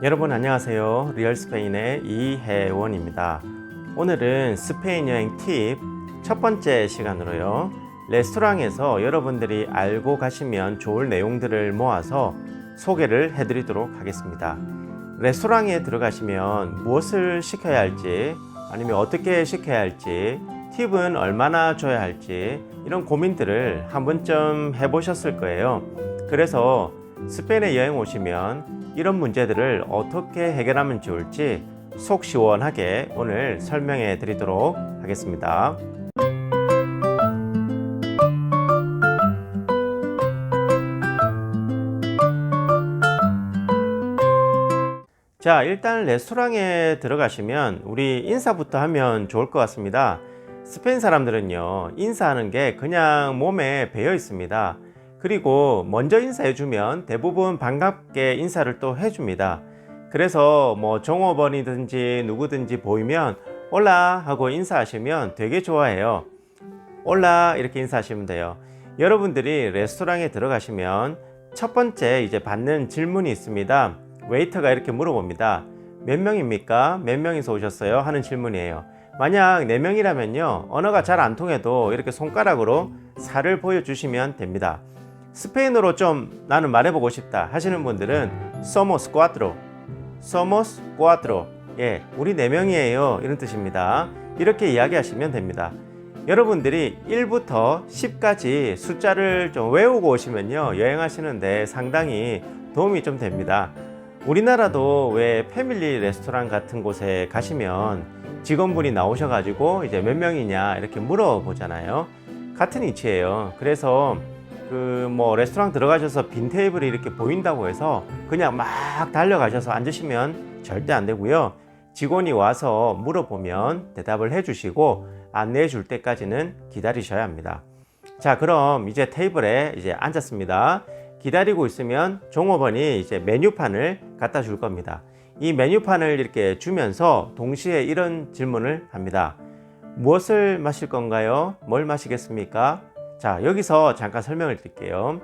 여러분 안녕하세요. 리얼 스페인의 이혜원입니다. 오늘은 스페인 여행 팁 첫 번째 시간으로요. 레스토랑에서 여러분들이 알고 가시면 좋을 내용들을 모아서 소개를 해드리도록 하겠습니다. 레스토랑에 들어가시면 무엇을 시켜야 할지 아니면 어떻게 시켜야 할지 팁은 얼마나 줘야 할지 이런 고민들을 한 번쯤 해보셨을 거예요. 그래서 스페인에 여행 오시면 이런 문제들을 어떻게 해결하면 좋을지 속 시원하게 오늘 설명해 드리도록 하겠습니다. 자, 일단 레스토랑에 들어가시면 우리 인사부터 하면 좋을 것 같습니다. 스페인 사람들은요, 인사하는 게 그냥 몸에 배어 있습니다. 그리고 먼저 인사해주면 대부분 반갑게 인사를 또 해줍니다. 그래서 뭐 종업원이든지 누구든지 보이면 올라 하고 인사하시면 되게 좋아해요. 올라 이렇게 인사하시면 돼요. 여러분들이 레스토랑에 들어가시면 첫 번째 이제 받는 질문이 있습니다. 웨이터가 이렇게 물어봅니다. 몇 명입니까? 몇 명이서 오셨어요? 하는 질문이에요. 만약 4명이라면요. 언어가 잘 안 통해도 이렇게 손가락으로 살을 보여주시면 됩니다. 스페인어로 좀 나는 말해보고 싶다 하시는 분들은 somos cuatro, somos cuatro. 예, 우리 4명이에요. 이런 뜻입니다. 이렇게 이야기하시면 됩니다. 여러분들이 1부터 10까지 숫자를 좀 외우고 오시면요. 여행하시는데 상당히 도움이 좀 됩니다. 우리나라도 왜 패밀리 레스토랑 같은 곳에 가시면 직원분이 나오셔가지고 이제 몇 명이냐 이렇게 물어보잖아요. 같은 이치예요. 그래서 그 뭐 레스토랑 들어가셔서 빈 테이블이 이렇게 보인다고 해서 그냥 막 달려가셔서 앉으시면 절대 안 되고요. 직원이 와서 물어보면 대답을 해주시고 안내해 줄 때까지는 기다리셔야 합니다. 자, 그럼 이제 테이블에 이제 앉았습니다. 기다리고 있으면 종업원이 이제 메뉴판을 갖다 줄 겁니다. 이 메뉴판을 이렇게 주면서 동시에 이런 질문을 합니다. 무엇을 마실 건가요? 뭘 마시겠습니까? 자, 여기서 잠깐 설명을 드릴게요.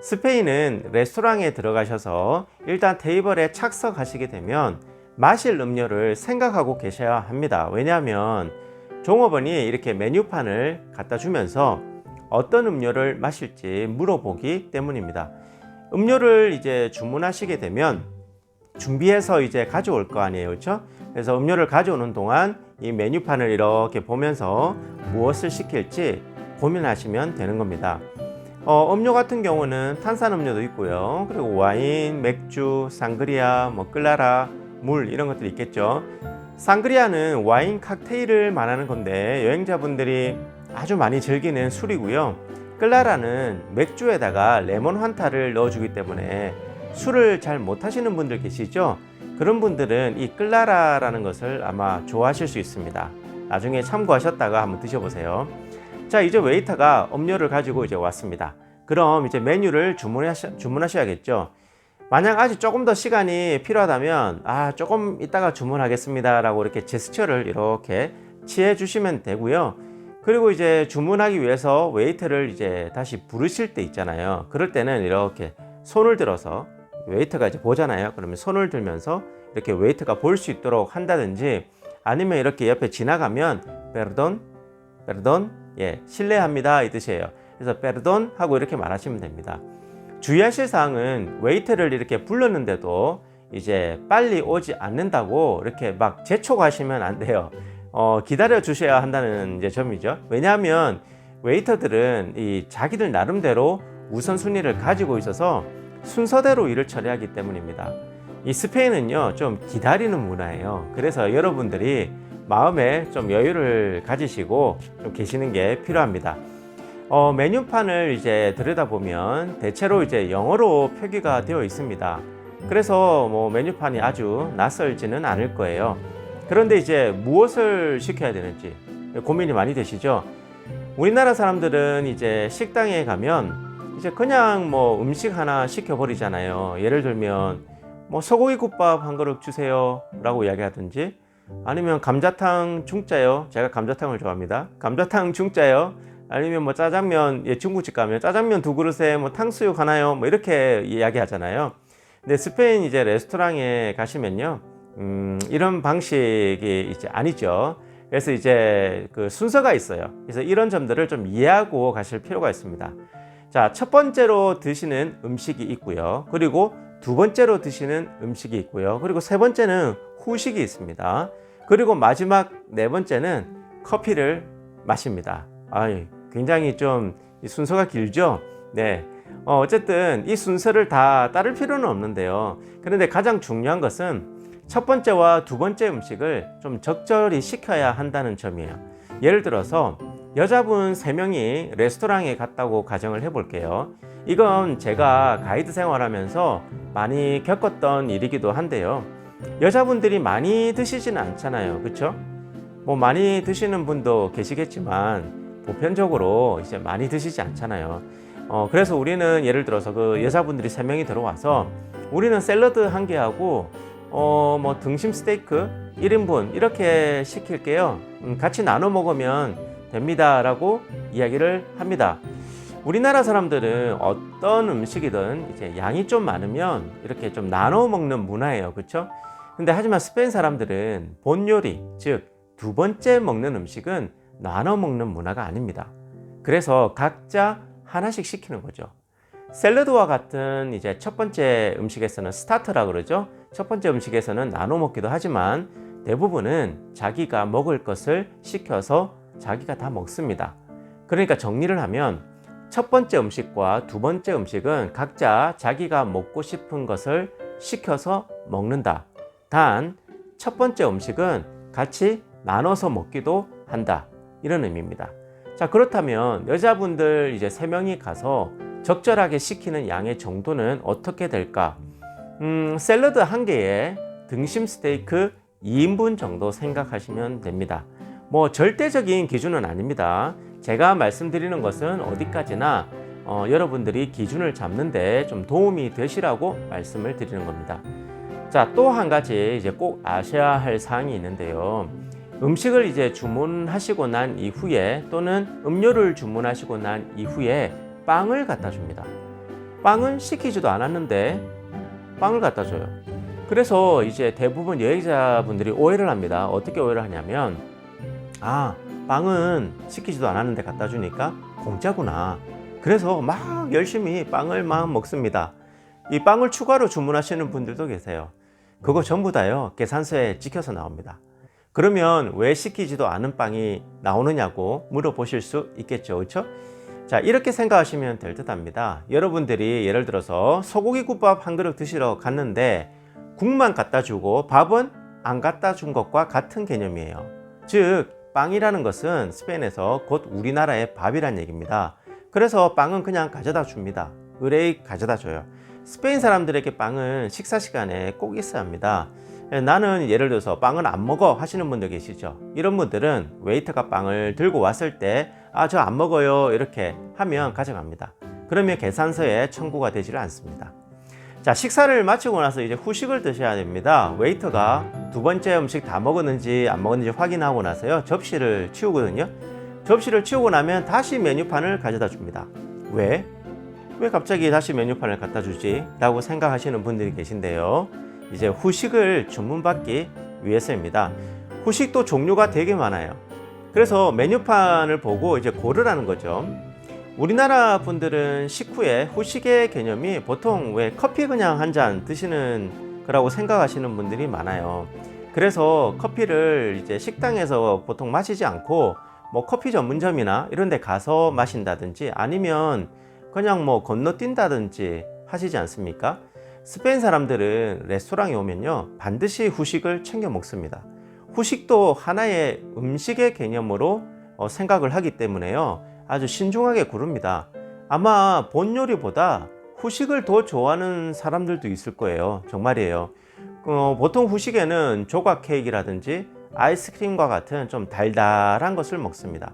스페인은 레스토랑에 들어가셔서 일단 테이블에 착석하시게 되면 마실 음료를 생각하고 계셔야 합니다. 왜냐하면 종업원이 이렇게 메뉴판을 갖다 주면서 어떤 음료를 마실지 물어보기 때문입니다. 음료를 이제 주문하시게 되면 준비해서 이제 가져올 거 아니에요. 그렇죠? 그래서 음료를 가져오는 동안 이 메뉴판을 이렇게 보면서 무엇을 시킬지 고민하시면 되는 겁니다. 어, 음료 같은 경우는 탄산 음료도 있고요. 그리고 와인, 맥주, 상그리아, 뭐 클라라, 물 이런 것들이 있겠죠. 상그리아는 와인 칵테일을 말하는 건데 여행자분들이 아주 많이 즐기는 술이고요. 클라라는 맥주에다가 레몬 환타를 넣어주기 때문에 술을 잘 못하시는 분들 계시죠? 그런 분들은 이 클라라라는 것을 아마 좋아하실 수 있습니다. 나중에 참고하셨다가 한번 드셔보세요. 자, 이제 웨이터가 음료를 가지고 이제 왔습니다. 그럼 이제 메뉴를 주문하셔, 주문하셔야겠죠. 만약 아직 조금 더 시간이 필요하다면, 아, 조금 이따가 주문하겠습니다. 라고 이렇게 제스처를 이렇게 취해 주시면 되고요. 그리고 이제 주문하기 위해서 웨이터를 이제 다시 부르실 때 있잖아요. 그럴 때는 이렇게 손을 들어서 웨이터가 이제 보잖아요. 그러면 손을 들면서 이렇게 웨이터가 볼 수 있도록 한다든지 아니면 이렇게 옆에 지나가면 perdón, perdón, 예, 실례합니다 이 뜻이에요. 그래서 perdón 하고 이렇게 말하시면 됩니다. 주의하실 사항은 웨이터를 이렇게 불렀는데도 이제 빨리 오지 않는다고 이렇게 막 재촉하시면 안 돼요. 어, 기다려 주셔야 한다는 이제 점이죠. 왜냐하면 웨이터들은 이 자기들 나름대로 우선순위를 가지고 있어서 순서대로 일을 처리하기 때문입니다. 이 스페인은요, 좀 기다리는 문화예요. 그래서 여러분들이 마음에 좀 여유를 가지시고 좀 계시는 게 필요합니다. 어, 메뉴판을 이제 들여다보면 대체로 이제 영어로 표기가 되어 있습니다. 그래서 뭐 메뉴판이 아주 낯설지는 않을 거예요. 그런데 이제 무엇을 시켜야 되는지 고민이 많이 되시죠? 우리나라 사람들은 이제 식당에 가면 이제 그냥 뭐 음식 하나 시켜버리잖아요. 예를 들면 뭐 소고기 국밥 한 그릇 주세요 라고 이야기하든지 아니면 감자탕 중짜요. 제가 감자탕을 좋아합니다. 감자탕 중짜요. 아니면 뭐 짜장면 예 중국집 가면 짜장면 두 그릇에 뭐 탕수육 하나요. 뭐 이렇게 이야기하잖아요. 근데 스페인 이제 레스토랑에 가시면요, 음, 이런 방식이 이제 아니죠. 그래서 이제 그 순서가 있어요. 그래서 이런 점들을 좀 이해하고 가실 필요가 있습니다. 자, 첫 번째로 드시는 음식이 있고요. 그리고 두 번째로 드시는 음식이 있고요. 그리고 세 번째는 후식이 있습니다. 그리고 마지막 네 번째는 커피를 마십니다. 아, 굉장히 좀이 순서가 길죠? 네. 어, 어쨌든 이 순서를 다 따를 필요는 없는데요. 그런데 가장 중요한 것은 첫 번째와 두 번째 음식을 좀 적절히 시켜야 한다는 점이에요. 예를 들어서 여자분 세명이 레스토랑에 갔다고 가정을 해볼게요. 이건 제가 가이드 생활하면서 많이 겪었던 일이기도 한데요. 여자분들이 많이 드시지는 않잖아요. 그쵸? 뭐 많이 드시는 분도 계시겠지만 보편적으로 이제 많이 드시지 않잖아요. 어, 그래서 우리는 예를 들어서 그 여자분들이 세 명이 들어와서 우리는 샐러드 한 개하고 어, 뭐 등심 스테이크 1인분 이렇게 시킬게요. 음, 같이 나눠 먹으면 됩니다라고 이야기를 합니다. 우리나라 사람들은 어떤 음식이든 이제 양이 좀 많으면 이렇게 좀 나눠 먹는 문화예요. 그렇죠? 근데 하지만 스페인 사람들은 본 요리, 즉 두 번째 먹는 음식은 나눠 먹는 문화가 아닙니다. 그래서 각자 하나씩 시키는 거죠. 샐러드와 같은 이제 첫 번째 음식에서는 스타트라 그러죠. 첫 번째 음식에서는 나눠 먹기도 하지만 대부분은 자기가 먹을 것을 시켜서 자기가 다 먹습니다. 그러니까 정리를 하면 첫 번째 음식과 두 번째 음식은 각자 자기가 먹고 싶은 것을 시켜서 먹는다. 단, 첫 번째 음식은 같이 나눠서 먹기도 한다. 이런 의미입니다. 자, 그렇다면 여자분들 이제 세 명이 가서 적절하게 시키는 양의 정도는 어떻게 될까? 음, 샐러드 한 개에 등심 스테이크 2인분 정도 생각하시면 됩니다. 뭐 절대적인 기준은 아닙니다. 제가 말씀드리는 것은 어디까지나 어, 여러분들이 기준을 잡는데 좀 도움이 되시라고 말씀을 드리는 겁니다. 자, 또 한 가지 이제 꼭 아셔야 할 사항이 있는데요. 음식을 이제 주문하시고 난 이후에 또는 음료를 주문하시고 난 이후에 빵을 갖다 줍니다. 빵은 시키지도 않았는데 빵을 갖다 줘요. 그래서 이제 대부분 여행자분들이 오해를 합니다. 어떻게 오해를 하냐면, 아, 빵은 시키지도 않았는데 갖다 주니까 공짜구나. 그래서 막 열심히 빵을 막 먹습니다. 이 빵을 추가로 주문하시는 분들도 계세요. 그거 전부 다요, 계산서에 찍혀서 나옵니다. 그러면 왜 시키지도 않은 빵이 나오느냐고 물어보실 수 있겠죠. 그렇죠? 자, 이렇게 생각하시면 될 듯합니다. 여러분들이 예를 들어서 소고기 국밥 한 그릇 드시러 갔는데 국만 갖다 주고 밥은 안 갖다 준 것과 같은 개념이에요. 즉, 빵이라는 것은 스페인에서 곧 우리나라의 밥이란 얘기입니다. 그래서 빵은 그냥 가져다 줍니다. 의뢰이 가져다 줘요. 스페인 사람들에게 빵은 식사 시간에 꼭 있어야 합니다. 예, 나는 예를 들어서 빵을 안 먹어 하시는 분들 계시죠. 이런 분들은 웨이터가 빵을 들고 왔을 때, 아, 저 안 먹어요. 이렇게 하면 가져갑니다. 그러면 계산서에 청구가 되지를 않습니다. 자, 식사를 마치고 나서 이제 후식을 드셔야 됩니다. 웨이터가 두 번째 음식 다 먹었는지 안 먹었는지 확인하고 나서요. 접시를 치우거든요. 접시를 치우고 나면 다시 메뉴판을 가져다 줍니다. 왜? 왜 갑자기 다시 메뉴판을 갖다 주지? 라고 생각하시는 분들이 계신데요. 이제 후식을 주문받기 위해서입니다. 후식도 종류가 되게 많아요. 그래서 메뉴판을 보고 이제 고르라는 거죠. 우리나라 분들은 식후에 후식의 개념이 보통 왜 커피 그냥 한 잔 드시는 거라고 생각하시는 분들이 많아요. 그래서 커피를 이제 식당에서 보통 마시지 않고 뭐 커피 전문점이나 이런 데 가서 마신다든지 아니면 그냥 뭐 건너뛴다든지 하시지 않습니까? 스페인 사람들은 레스토랑에 오면요 반드시 후식을 챙겨 먹습니다. 후식도 하나의 음식의 개념으로 어, 생각을 하기 때문에요 아주 신중하게 고릅니다. 아마 본 요리보다 후식을 더 좋아하는 사람들도 있을 거예요. 정말이에요. 어, 보통 후식에는 조각 케이크라든지 아이스크림과 같은 좀 달달한 것을 먹습니다.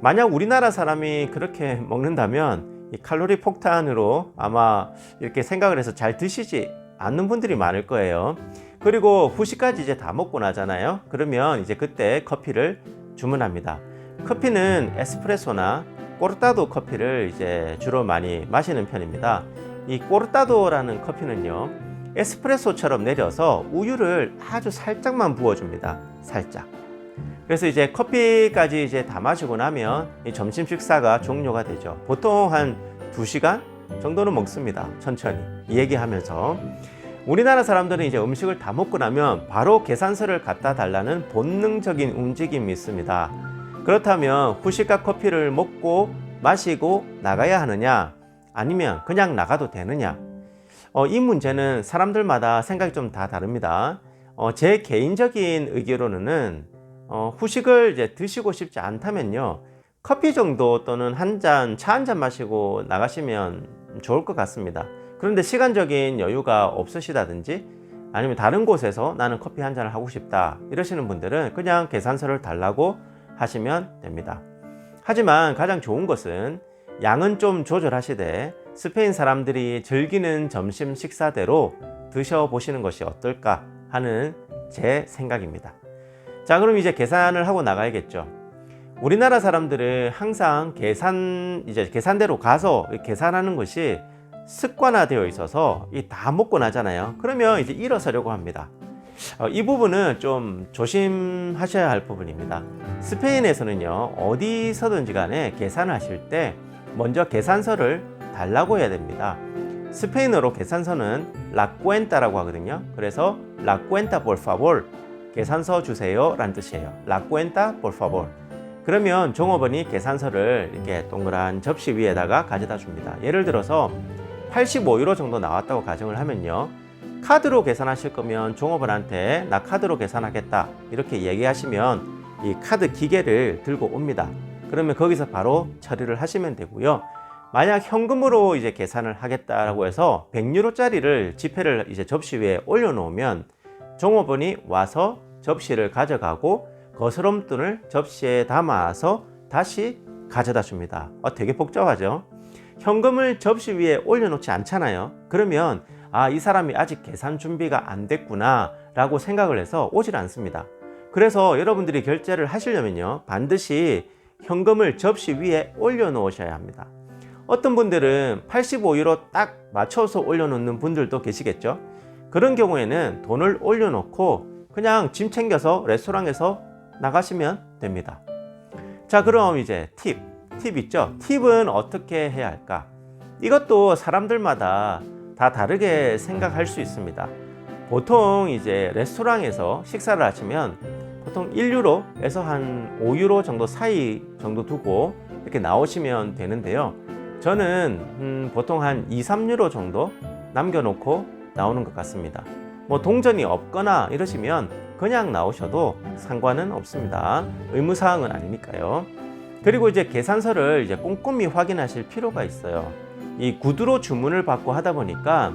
만약 우리나라 사람이 그렇게 먹는다면 이 칼로리 폭탄으로 아마 이렇게 생각을 해서 잘 드시지 않는 분들이 많을 거예요. 그리고 후식까지 이제 다 먹고 나잖아요. 그러면 이제 그때 커피를 주문합니다. 커피는 에스프레소나 꼬르타도 커피를 이제 주로 많이 마시는 편입니다. 이 꼬르타도라는 커피는요. 에스프레소처럼 내려서 우유를 아주 살짝만 부어줍니다. 살짝. 그래서 이제 커피까지 이제 다 마시고 나면 이 점심 식사가 종료가 되죠. 보통 한 2시간 정도는 먹습니다. 천천히. 이 얘기하면서. 우리나라 사람들은 이제 음식을 다 먹고 나면 바로 계산서를 갖다 달라는 본능적인 움직임이 있습니다. 그렇다면 후식과 커피를 먹고 마시고 나가야 하느냐? 아니면 그냥 나가도 되느냐? 어, 이 문제는 사람들마다 생각이 좀 다 다릅니다. 어, 제 개인적인 의견으로는 어, 후식을 이제 드시고 싶지 않다면요. 커피 정도 또는 한 잔, 차 한 잔 마시고 나가시면 좋을 것 같습니다. 그런데 시간적인 여유가 없으시다든지 아니면 다른 곳에서 나는 커피 한 잔을 하고 싶다 이러시는 분들은 그냥 계산서를 달라고 하시면 됩니다. 하지만 가장 좋은 것은 양은 좀 조절하시되 스페인 사람들이 즐기는 점심 식사대로 드셔보시는 것이 어떨까 하는 제 생각입니다. 자, 그럼 이제 계산을 하고 나가야겠죠. 우리나라 사람들은 항상 계산, 이제 계산대로 가서 계산하는 것이 습관화되어 있어서 이 다 먹고 나잖아요. 그러면 이제 일어서려고 합니다. 어, 이 부분은 좀 조심하셔야 할 부분입니다. 스페인에서는요, 어디서든지 간에 계산을 하실 때 먼저 계산서를 달라고 해야 됩니다. 스페인어로 계산서는 라꾸엔타라고 하거든요. 그래서 라꾸엔타 favor 계산서 주세요 라는 뜻이에요. 라꾸엔타 favor 그러면 종업원이 계산서를 이렇게 동그란 접시 위에다가 가져다 줍니다. 예를 들어서 85유로 정도 나왔다고 가정을 하면요. 카드로 계산하실 거면 종업원한테 나 카드로 계산하겠다 이렇게 얘기하시면 이 카드 기계를 들고 옵니다. 그러면 거기서 바로 처리를 하시면 되고요. 만약 현금으로 이제 계산을 하겠다라고 해서 100유로짜리를 지폐를 이제 접시 위에 올려놓으면 종업원이 와서 접시를 가져가고 거스름돈을 접시에 담아서 다시 가져다 줍니다. 어, 되게 복잡하죠? 현금을 접시 위에 올려놓지 않잖아요. 그러면 아, 이 사람이 아직 계산 준비가 안 됐구나 라고 생각을 해서 오질 않습니다. 그래서 여러분들이 결제를 하시려면요. 반드시 현금을 접시 위에 올려놓으셔야 합니다. 어떤 분들은 85유로 딱 맞춰서 올려놓는 분들도 계시겠죠. 그런 경우에는 돈을 올려놓고 그냥 짐 챙겨서 레스토랑에서 나가시면 됩니다. 자, 그럼 이제 팁. 팁 있죠? 팁은 어떻게 해야 할까? 이것도 사람들마다 다 다르게 생각할 수 있습니다. 보통 이제 레스토랑에서 식사를 하시면 보통 1유로에서 한 5유로 정도 사이 정도 두고 이렇게 나오시면 되는데요. 저는 음, 보통 한 2, 3유로 정도 남겨놓고 나오는 것 같습니다. 뭐 동전이 없거나 이러시면 그냥 나오셔도 상관은 없습니다. 의무사항은 아니니까요. 그리고 이제 계산서를 이제 꼼꼼히 확인하실 필요가 있어요. 이 구두로 주문을 받고 하다 보니까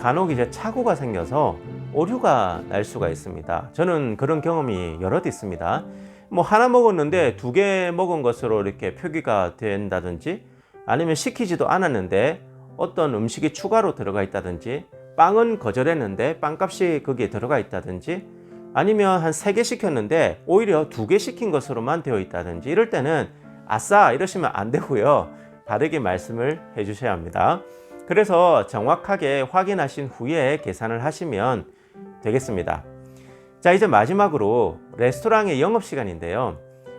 간혹 이제 착오가 생겨서 오류가 날 수가 있습니다. 저는 그런 경험이 여럿 있습니다. 뭐 하나 먹었는데 두 개 먹은 것으로 이렇게 표기가 된다든지 아니면 시키지도 않았는데 어떤 음식이 추가로 들어가 있다든지 빵은 거절했는데 빵값이 거기에 들어가 있다든지 아니면 한 세 개 시켰는데 오히려 두 개 시킨 것으로만 되어 있다든지 이럴 때는 아싸 이러시면 안 되고요. 다르게 말씀을 해 주셔야 합니다. 그래서 정확하게 확인하신 후에 계산을 하시면 되겠습니다. 자, 이제 마지막으로 레스토랑의 영업 시간인데요.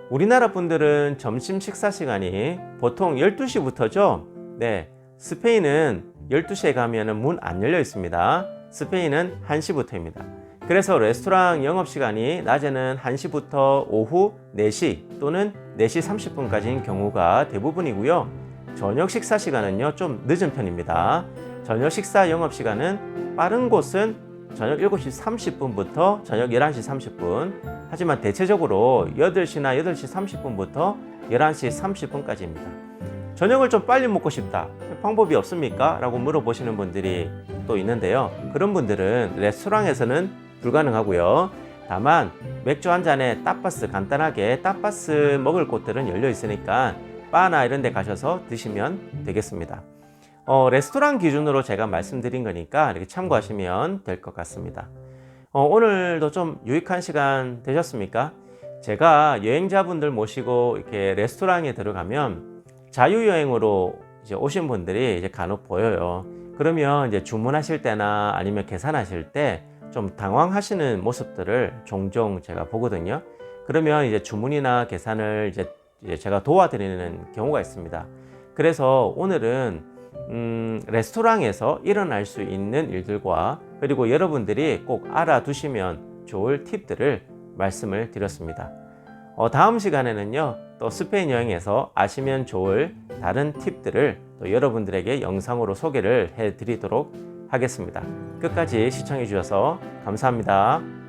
우리나라 분들은 점심 식사 시간이 보통 12시부터죠. 네. 스페인은 12시에 가면은 문안 열려 있습니다. 스페인은 1시부터입니다. 그래서 레스토랑 영업 시간이 낮에는 1시부터 오후 4시 또는 4시 30분까지인 경우가 대부분이고요. 저녁 식사 시간은요, 좀 늦은 편입니다. 저녁 식사 영업 시간은 빠른 곳은 저녁 7시 30분부터 저녁 11시 30분. 하지만 대체적으로 8시나 8시 30분부터 11시 30분까지입니다. 저녁을 좀 빨리 먹고 싶다. 방법이 없습니까? 라고 물어보시는 분들이 또 있는데요. 그런 분들은 레스토랑에서는 불가능하고요. 다만 맥주 한 잔에 따빠스 간단하게 따빠스 먹을 곳들은 열려 있으니까 바나 이런 데 가셔서 드시면 되겠습니다. 어, 레스토랑 기준으로 제가 말씀드린 거니까 이렇게 참고하시면 될 것 같습니다. 어, 오늘도 좀 유익한 시간 되셨습니까? 제가 여행자분들 모시고 이렇게 레스토랑에 들어가면 자유여행으로 이제 오신 분들이 이제 간혹 보여요. 그러면 이제 주문하실 때나 아니면 계산하실 때 좀 당황하시는 모습들을 종종 제가 보거든요. 그러면 이제 주문이나 계산을 이제 제가 도와드리는 경우가 있습니다. 그래서 오늘은 음, 레스토랑에서 일어날 수 있는 일들과 그리고 여러분들이 꼭 알아두시면 좋을 팁들을 말씀을 드렸습니다. 어, 다음 시간에는요, 또 스페인 여행에서 아시면 좋을 다른 팁들을 또 여러분들에게 영상으로 소개를 해 드리도록 하겠습니다. 끝까지 시청해 주셔서 감사합니다.